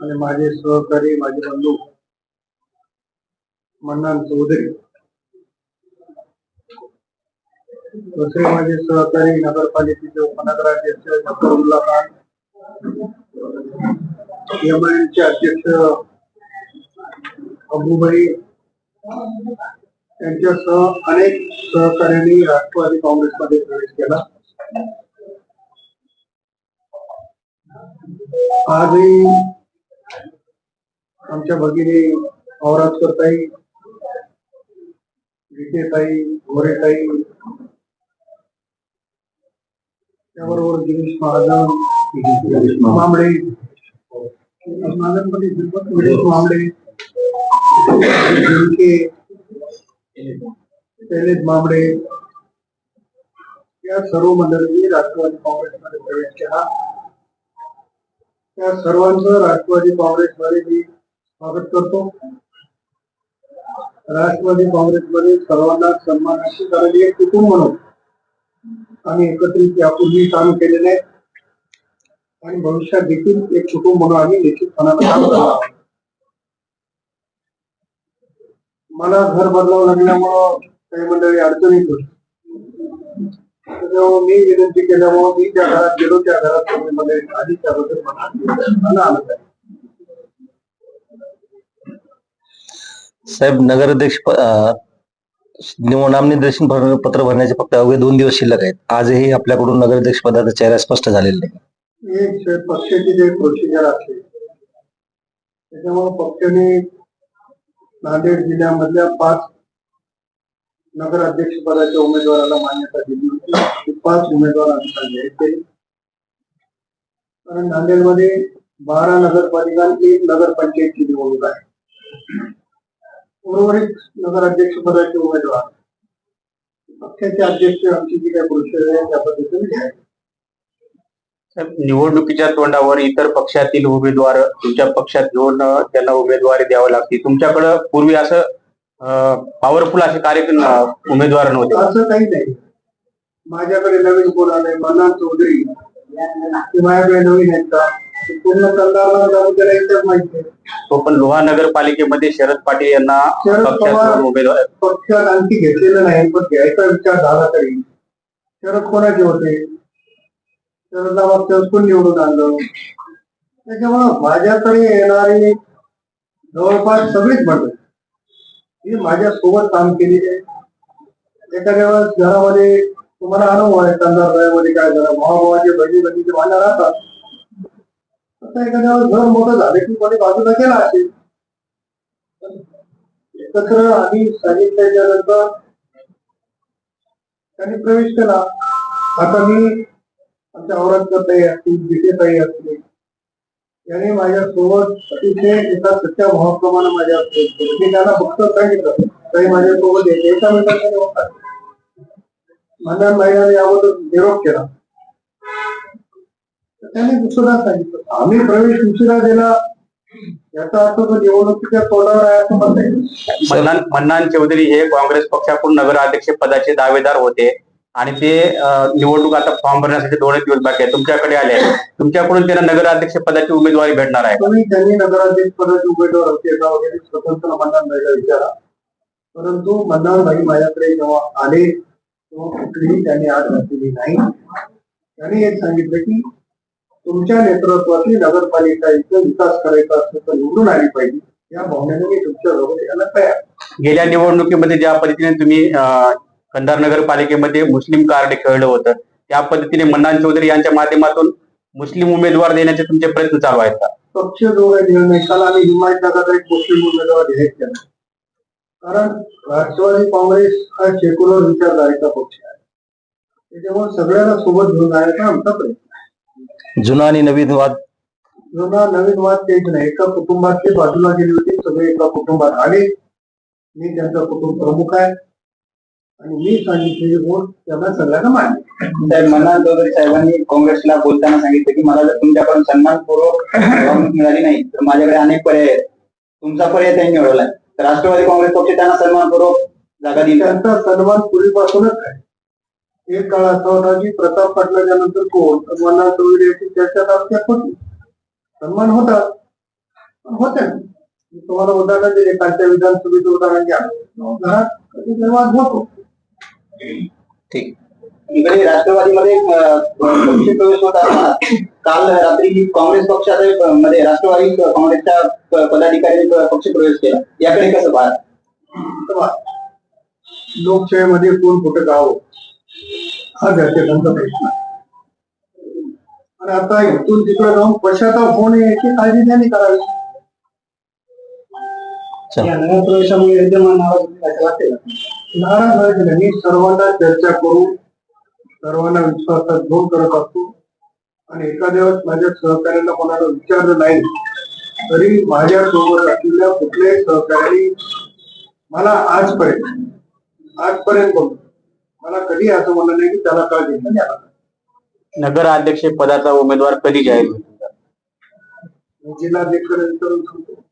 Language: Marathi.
आणि माझे सहकारी माझे बंधू मन्नान चौधरी दुसरे माझे सहकारी नगरपालिकेचे उपनगराध्यक्ष डॉक्टर उल्ला खान MIM चे अध्यक्ष अबूबाई यांच्यासह अनेक सहकार्यांनी राष्ट्रवादी काँग्रेसमध्ये प्रवेश केला. आजही आमच्या भगिनी औरातकरताई विकेताई गोरेताई त्याबरोबर गिरीश महाजन गिरीश मांबळे महाजनपती गिरीश मांबळे जिंके शैलेश मांबळे या सर्व मंडळींनी राष्ट्रवादी काँग्रेसमध्ये प्रवेश केला. त्या सर्वांचं राष्ट्रवादी काँग्रेसमध्ये मी स्वागत करतो. राष्ट्रवादी काँग्रेसमध्ये सर्वांना सन्मानाची करायची एक कुटुंब म्हणून? आम्ही एकत्रित यापूर्वी काम केलेले आहे. आणि भविष्यात देखील एक कुटुंब म्हणून आम्ही निश्चितपणानं काम करणार आहोत. मला घर बदलावं लागल्यामुळं काही मंडळी अडचणीत होती. त्याच्यामुळे मी विनंती केल्यामुळं मी त्या घरात गेलो त्या घरात त्याबद्दल मला आनंद आहे. साहेब नगराध्यक्ष नामनिर्देशन पत्र भरण्याचे फक्त अवघे दोन दिवस शिल्लक आहेत. आजही आपल्याकडून नगराध्यक्ष पदाचा चेहरा स्पष्ट झालेला नाही. पक्षाची जे प्रोसिजर असते त्याच्यामुळे पक्षाने नांदेड जिल्ह्यामधल्या पाच नगराध्यक्ष पदाच्या उमेदवाराला मान्यता दिली होती. पाच उमेदवार आमचा केले कारण नांदेडमध्ये बारा नगरपालिका एक एक नगरपंचायतची निवडणूक आहे. उर्वरित नगराध्यक्ष पदाचे उमेदवार. पक्षाचे अध्यक्ष आमची जी काही परिषद आहे त्या पद्धतीने निवडणुकीच्या तोंडावर इतर पक्षातील उमेदवार तुमच्या पक्षात घेऊन त्यांना उमेदवारी द्यावी लागते. तुमच्याकडं पूर्वी असं पॉवरफुल असे कार्यक्रम उमेदवार नव्हते. असं काही नाही. माझ्याकडे नवीन कोण आलंय? मन्नान चौधरी. ते माझ्याकडे नवीन आहेत का? पूर्ण एकच माहिती. तो पण लोहा नगरपालिकेमध्ये शरद पाटील यांना उमेदवार पक्षात आणखी घेतलेलं नाही पण घ्यायचा विचार झाला तरी. शरद कोणाचे होते? शरदला मागच्या कोण निवडून आणलं? त्याच्यामुळं माझ्याकडे येणारी जवळपास सगळीच मंडळी ही माझ्या सोबत काम केलेली आहे. एखाद्या वेळेस घरामध्ये तुम्हाला अनुभव आहे कंदारमध्ये काय झालं भावाभावाचे बहिणी बहिणीचे भांडण राहतात. आता एखाद्या वेळेस घर मोठं झालं की कोणी बाजूला गेला असेल. एकत्र आम्ही सांगितल्याच्या नंतर त्यांनी प्रवेश केला. आता मी आमच्या औरंगाबाद असतील विजेताई असतील त्याने माझ्यासोबत अतिशय एका सत्या भावाप्रमाणे माझ्या मी त्याला फक्त सांगितलं तरी माझ्यासोबत येते एका मिनिटात होतात. महिन्याने याबद्दल निरोप केला. त्याने दुसरा सांगितलं आम्ही प्रवेश उशिरा दिला याचा अर्थ तो निवडणुकीच्या तोंडावर आहे असं म्हणता येईल मन्नान चौधरी हे काँग्रेस पक्षाकडून नगराध्यक्ष पदाचे दावेदार होते. आणि ते निवडणूक आता फॉर्म भरण्यासाठी दोनच दिवस बाकी आहे तुमच्याकडे आले. तुमच्याकडून त्यांना नगराध्यक्ष पदाची उमेदवारी भेटणार आहे. त्यांनी नगराध्यक्ष पदाचे उमेदवार होते का वगैरे स्वतंत्र मतदान द्यायला विचारा परंतु मतदान भाई माझ्याकडे जेव्हा आले तेव्हा कुठलीही त्यांनी आठ घातलेली नाही. त्यांनी एक सांगितलं की तुमच्या नेतृत्वातली नगरपालिका इथं विकास करायचा असेल तर निवडून आली पाहिजे. या भावनेने मी तुमच्या बरोबर यायला तयार. गेल्या निवडणुकीमध्ये ज्या पद्धतीने तुम्ही कंधार नगरपालिकेमध्ये मुस्लिम कार्ड खेळलं होतं. त्या पद्धतीने मन्नान चौधरी यांच्या माध्यमातून मुस्लिम उमेदवार देण्याचे तुमचे प्रयत्न चालू आहेत का? पक्ष जो काही निर्णय काल आम्ही हिमायतनगरचा एक मुस्लिम उमेदवार केला. कारण राष्ट्रवादी काँग्रेस हा सेक्युलर विचारधारेचा पक्ष आहे. त्याच्यामुळे सगळ्यांना सोबत घेऊन जाण्याचा आमचा प्रयत्न जुना आणि नवीन वाद? जुना नवीन वाद तेच नाही. एका कुटुंबात ते बाजूला गेले होते सगळे एका कुटुंबात आले. मी त्यांचा कुटुंब प्रमुख आहे. आणि मी सांगितलेली गोष्ट त्यांना सगळ्यांना मान्य साहेब मन्नान चौधरी साहेबांनी काँग्रेसला बोलताना सांगितलं की मला जर तुमच्याकडून सन्मानपूर्वक वागणूक मिळाली नाही तर माझ्याकडे अनेक पर्याय आहेत. तुमचा पर्याय त्यांनी निवडलाय तर राष्ट्रवादी काँग्रेस पक्ष त्यांना सन्मानपूर्वक जागा दिली. त्यांचा सन्मान पूर्वीपासूनच आहे. एक काळ असा होता की प्रताप पाटलाच्या नंतर कोण? मन्ना चौधरी याची चर्चा तालुक्यात होती. सन्मान होता. पण होते ना. मी तुम्हाला उदाहरण दिले. कालच्या विधानसभेचं उदाहरण घ्या. घरात कधी विवाद होतो. ठीक इकडे राष्ट्रवादीमध्ये प्रवेश होत असताना काल रात्री काँग्रेस पक्षाच्या अं, मध्ये राष्ट्रवादी काँग्रेसच्या प- पदाधिकाऱ्यांनी पक्ष प्रवेश केला याकडे कसं पाहत लोकशाहीमध्ये कोण कुठे गाव हा घरच्यांचा प्रश्न आहे. आणि आता इथून तिकडे जाऊन पश्चाताप होणे याची काळजी त्यांनी करावी. या नव्या प्रवेशामुळे विद्यमान का? नाराज व्हायचं नाही मी सर्वांना चर्चा करून सर्वांना विश्वासात घेऊन करत असतो आणि एखाद्या वेळेस माझ्या सहकार्यांना कोणाला विचारलं नाही तरी माझ्या सोबत असलेल्या कुठल्याही सहकार्याने मला आजपर्यंत आजपर्यंत मला कधी असं म्हणलं नाही की त्याला काळ घेतला. नगराध्यक्ष पदाचा उमेदवार कधी जाहीर होईल? सांगतो.